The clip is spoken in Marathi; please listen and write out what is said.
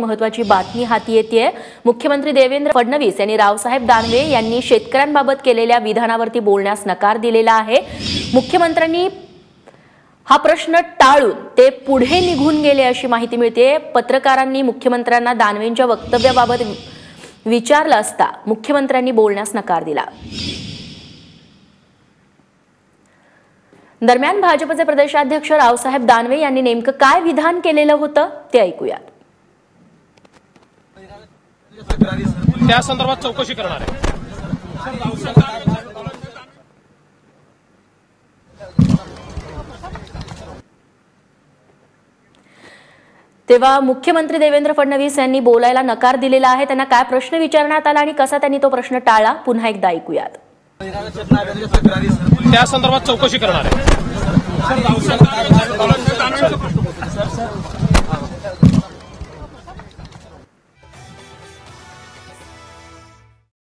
महत्वाची बातमी हाती येते मुख्यमंत्री देवेंद्र फडणवीस यांनी रावसाहेब दानवे यांनी शेतकऱ्यांबाबत केलेल्या विधानावरती बोलण्यास नकार दिलेला आहे. मुख्यमंत्र्यांनी हा प्रश्न टाळून ते पुढे निघून गेले अशी माहिती मिळते. पत्रकारांनी मुख्यमंत्र्यांना दानवेंच्या वक्तव्याबाबत विचारलं असता मुख्यमंत्र्यांनी बोलण्यास नकार दिला. दरम्यान भाजपचे प्रदेशाध्यक्ष रावसाहेब दानवे यांनी नेमकं काय विधान केलेलं होतं ते ऐकूयात. त्या संदर्भात चौकशी करणार आहे. तेव्हा मुख्यमंत्री देवेंद्र फडणवीस यांनी बोलायला नकार दिलेला आहे. त्यांना काय प्रश्न विचारण्यात आला आणि कसा त्यांनी तो प्रश्न टाळला? पुन्हा एकदा ऐकूयात. त्या संदर्भात चौकशी करणार आहे.